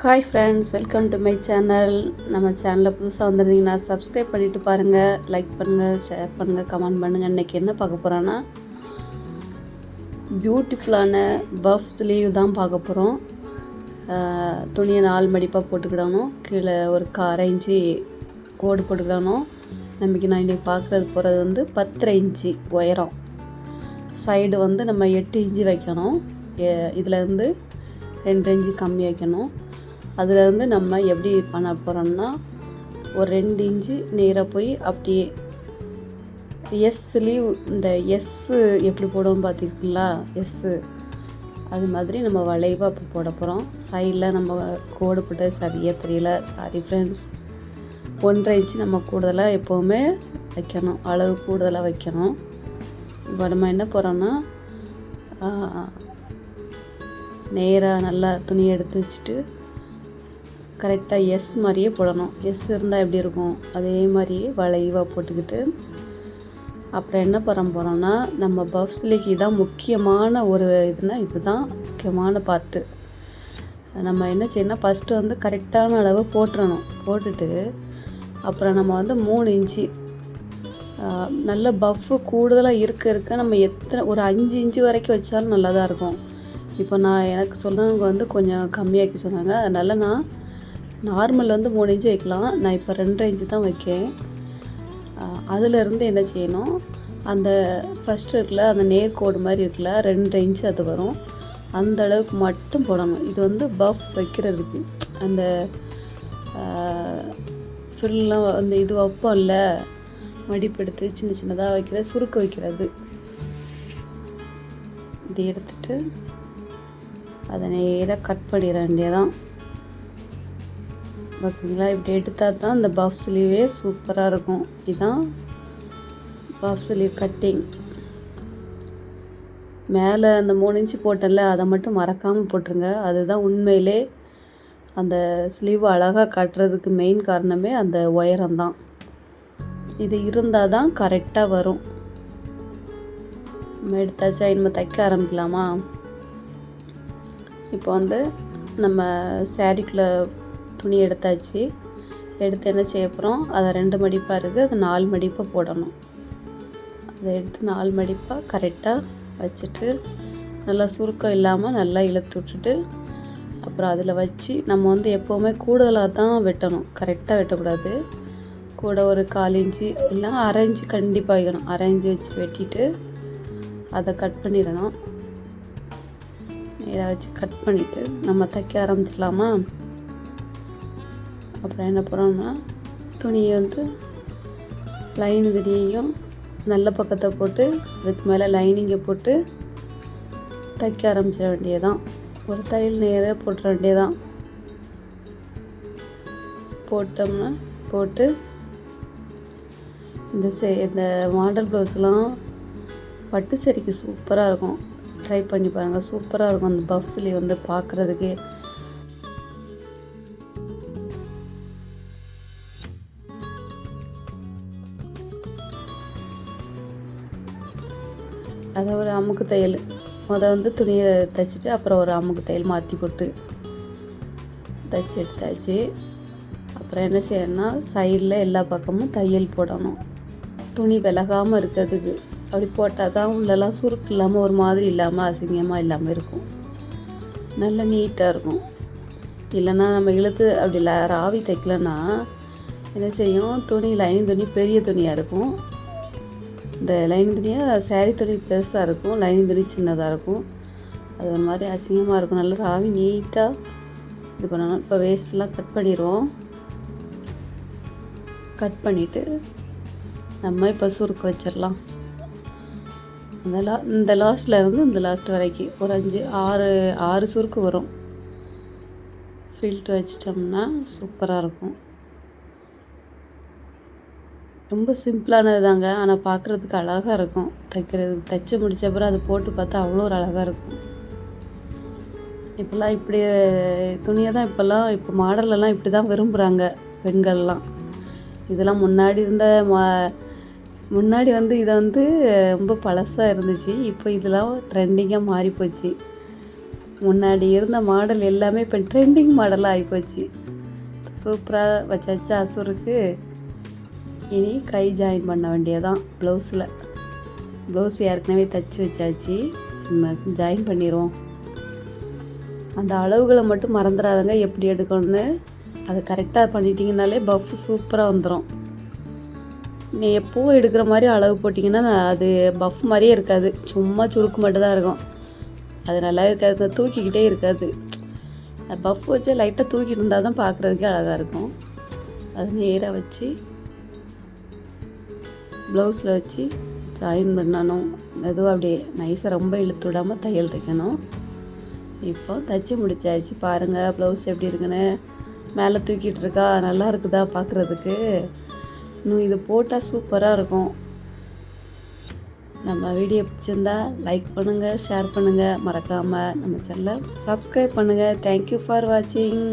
Hi friends welcome to my channel நம்ம சேனலில் புதுசாக வந்திருந்தீங்கன்னா சப்ஸ்கிரைப் பண்ணிவிட்டு பாருங்கள் லைக் பண்ணுங்கள் ஷேர் பண்ணுங்கள் கமெண்ட் பண்ணுங்கள் இன்றைக்கி என்ன பார்க்க போகிறோன்னா பியூட்டிஃபுல்லான பஃப் ஸ்லீவ் தான் பார்க்க போகிறோம் துணியை நாலு மடிப்பாக போட்டுக்கிடணும். கீழே ஒரு அரை இன்ச்சு கோடு போட்டுக்கிடணும். நமக்கு நான் இன்றைக்கி பார்க்குறது போகிறது வந்து பத்தரை இன்ச்சு உயரம். சைடு வந்து நம்ம எட்டு இன்ச்சு வைக்கணும். இதில் இருந்து ரெண்டு இன்ச்சு கம்மி வைக்கணும். அதுலேருந்து நம்ம எப்படி பண்ண போகிறோம்னா ஒரு ரெண்டு இன்ச்சு நேராக போய் அப்படியே எஸ் ஸ்லீவ் இந்த எஸ்ஸு எப்படி போடுவோம் பார்த்துருக்கீங்களா? எஸ்ஸு அது மாதிரி நம்ம வளைவாக இப்போ போட போகிறோம் சைடில் நம்ம கோடு போட்டு சரியாக தெரியல. சாரி ஃப்ரெண்ட்ஸ் ஒன்றரை இன்ச்சு நம்ம கூடுதலாக எப்போவுமே வைக்கணும். அளவு கூடுதலாக வைக்கணும். இப்போ நம்ம என்ன போகிறோன்னா நேராக நல்லா துணி எடுத்து வச்சுட்டு கரெக்டாக எஸ் மாதிரியே போடணும். எஸ் இருந்தால் எப்படி இருக்கும்? அதே மாதிரியே வளைவாக போட்டுக்கிட்டு அப்புறம் என்ன பண்ண போகிறோம்னா நம்ம பஃப்ஸ்லிக்கு தான் முக்கியமான ஒரு இதுனா இதுதான் முக்கியமான பார்ட்டு நம்ம என்ன செய்யணும் ஃபஸ்ட்டு வந்து கரெக்டான அளவு போட்டுறணும். போட்டுட்டு அப்புறம் நம்ம வந்து மூணு இன்ச்சு நல்ல பஃப்பு கூடுதலாக இருக்க இருக்க நம்ம எத்தனை ஒரு அஞ்சு இன்ச்சு வரைக்கும் வச்சாலும் நல்லா தான் இருக்கும். இப்போ நான் எனக்கு சொன்னவங்க வந்து கொஞ்சம் கம்மியாக்கி சொன்னாங்க. அதனால் நான் நார்மல் வந்து மூணு இன்ச்சு வைக்கலாம். நான் இப்போ ரெண்டரை இன்ச்சு தான் வைக்கேன். அதிலேருந்து என்ன செய்யணும்? அந்த ஃபஸ்ட்டு இருக்குல்ல அந்த நேர்கோடு மாதிரி இருக்குல்ல ரெண்டரை இன்ச்சு அது வரும். அந்த அளவுக்கு மட்டும் போடணும். இது வந்து பஃப் வைக்கிறதுக்கு. அந்த ஃபில்லாம் அந்த இது வைப்பம் இல்லை மடிப்படுத்து சின்ன சின்னதாக வைக்கிறது சுருக்க வைக்கிறது. இப்படி எடுத்துட்டு அதை நேராக கட் பண்ணிட வேண்டியதான் பார்த்தீங்களா இப்படி எடுத்தால் தான் அந்த பஃப் ஸ்லீவே சூப்பராக இருக்கும். இதுதான் பஃப் ஸ்லீவ் கட்டிங் மேலே அந்த மூணு இன்ச்சு போட்டல அதை மட்டும் மறக்காமல் போட்டுருங்க. அதுதான் உண்மையிலே அந்த ஸ்லீவ் அழகாக கட்டுறதுக்கு மெயின் காரணமே அந்த உயரம்தான் இது இருந்தால் தான் கரெக்டாக வரும். நம்ம எடுத்தாச்சா? இனிமேல் தைக்க ஆரம்பிக்கலாமா? இப்போ வந்து நம்ம சேரீக்குள்ளே துணி எடுத்தாச்சு. எடுத்து என்ன செய்ய போகிறோம் அதை ரெண்டு மடிப்பாக இருக்குது அதை நாலு மடிப்பாக போடணும். அதை எடுத்து நாலு மடிப்பாக கரெக்டாக வச்சுட்டு நல்லா சுருக்கம் இல்லாமல் நல்லா இழுத்து விட்டுட்டு அப்புறம் அதில் வச்சு நம்ம வந்து எப்போவுமே கூடுதலாக தான் வெட்டணும். கரெக்டாக வெட்டக்கூடாது. கூட ஒரு கால் இன்ச்சு இல்லை அரை இன்ச்சு கண்டிப்பாக வைக்கணும். அரை இன்ச்சு வச்சு வெட்டிட்டு அதை கட் பண்ணிடணும். நேராக வச்சு கட் பண்ணிவிட்டு நம்ம தைக்க ஆரம்பிச்சிடலாமா? அப்புறம் என்ன பண்ணுறோம்னா துணியை வந்து லைன் துணியையும் நல்ல பக்கத்தை போட்டு அதுக்கு மேலே லைனிங்கை போட்டு தைக்க ஆரம்பிச்சிட வேண்டியதான் ஒரு தையல் நேராக போட்டுற வேண்டியதான் போட்டோம்னா போட்டு இந்த சே இந்த மாடல் ப்ளவுஸ்லாம் பட்டு சரிக்கு சூப்பராக இருக்கும். ட்ரை பண்ணி பாருங்கள் சூப்பராக இருக்கும். அந்த பஃப் வந்து பார்க்குறதுக்கு அதை ஒரு அமுக்கு தையல். முத வந்து துணியை தைச்சிட்டு அப்புறம் ஒரு அமுக்கு தையல் மாற்றி போட்டு தைச்சி எடுத்தாச்சு. அப்புறம் என்ன செய்யணும்னா சைடில் எல்லா பக்கமும் தையல் போடணும். துணி விலகாமல் இருக்கிறதுக்கு. அப்படி போட்டால் தான் உள்ளெல்லாம் சுருக்கு இல்லாமல் ஒரு மாதிரி இல்லாமல் அசிங்கமாக இல்லாமல் இருக்கும். நல்லா நீட்டாக இருக்கும். இல்லைன்னா நம்ம இழுத்து அப்படி ராவி தைக்கலன்னா என்ன செய்யும்? துணி லைனிங் துணி பெரிய துணியாக இருக்கும். இந்த லைனிங் துணியாக சேரீ துணி பெருசாக இருக்கும் லைனிங் துணி சின்னதாக இருக்கும். அது ஒரு மாதிரி அசிங்கமாக இருக்கும். நல்லா ராவி நீட்டாக இது பண்ணணும். இப்போ வேஸ்ட்லாம் கட் பண்ணிடுவோம். கட் பண்ணிவிட்டு நம்ம இப்போ சுருக்க வச்சிடலாம். அந்த லா இந்த லாஸ்ட்டில் இருந்து இந்த லாஸ்ட் வரைக்கும். ஒரு அஞ்சு ஆறு ஆறு சுருக்கு வரும். ஃபில்ட் வச்சிட்டோம்னா சூப்பராக இருக்கும். ரொம்ப சிம்பிளானது தாங்க ஆனால் பார்க்குறதுக்கு அழகாக இருக்கும். தைக்கிறது தைச்சி முடித்த அப்புறம் அதை போட்டு பார்த்தா அவ்வளோ ஒரு அழகாக இருக்கும். இப்போல்லாம் இப்படி துணியை தான் இப்போல்லாம் இப்போ மாடலெல்லாம் இப்படி தான் விரும்புகிறாங்க பெண்கள்லாம். இதெல்லாம் முன்னாடி இருந்த மா முன்னாடி வந்து இதை வந்து ரொம்ப பழசாக இருந்துச்சு. இப்போ இதெல்லாம் ட்ரெண்டிங்காக மாறிப்போச்சு. முன்னாடி இருந்த மாடல் எல்லாமே இப்போ ட்ரெண்டிங் மாடலாக ஆகிப்போச்சு சூப்பராக வச்சாச்சு அசுருக்கு. இனி கை ஜாயின் பண்ண வேண்டியதான் ப்ளவுஸில் ப்ளவுஸ் ஏற்கனவே தைச்சி வச்சாச்சு. நம்ம ஜாயின் பண்ணிடுவோம் அந்த அளவுகளை மட்டும் மறந்துடாதங்க எப்படி எடுக்கணும்னு. அதை கரெக்டாக பண்ணிட்டீங்கனாலே பஃப் சூப்பராக வந்துடும் நீ எப்போவும் எடுக்கிற மாதிரி அளவு போட்டிங்கன்னா அது பஃப் மாதிரியே இருக்காது. சும்மா சுருக்கு மட்டும்தான் இருக்கும். அது நல்லா இருக்காது. தூக்கிக்கிட்டே இருக்காது. பஃப் வச்சு லைட்டாக தூக்கிட்டு இருந்தால் தான் பார்க்குறதுக்கே அழகாக இருக்கும். அது நேராக வச்சு ப்ளவுஸில் வச்சு ஜாயின் பண்ணணும். மெதுவாக அப்படியே நைஸாக ரொம்ப இழுத்து விடாமல் தையல் தைக்கணும். இப்போ தைச்சி முடிச்சாச்சு. பாருங்கள் ப்ளவுஸ் எப்படி இருக்குன்னு. மேலே தூக்கிட்டு இருக்கா? நல்லா இருக்குதா பார்க்குறதுக்கு. இன்னும் இது போட்டால் சூப்பராக இருக்கும். நம்ம வீடியோ பிடிச்சிருந்தா லைக் பண்ணுங்கள் ஷேர் பண்ணுங்கள் மறக்காமல் நம்ம சேனலை சப்ஸ்கிரைப் பண்ணுங்கள் தேங்க்யூ ஃபார் வாட்சிங்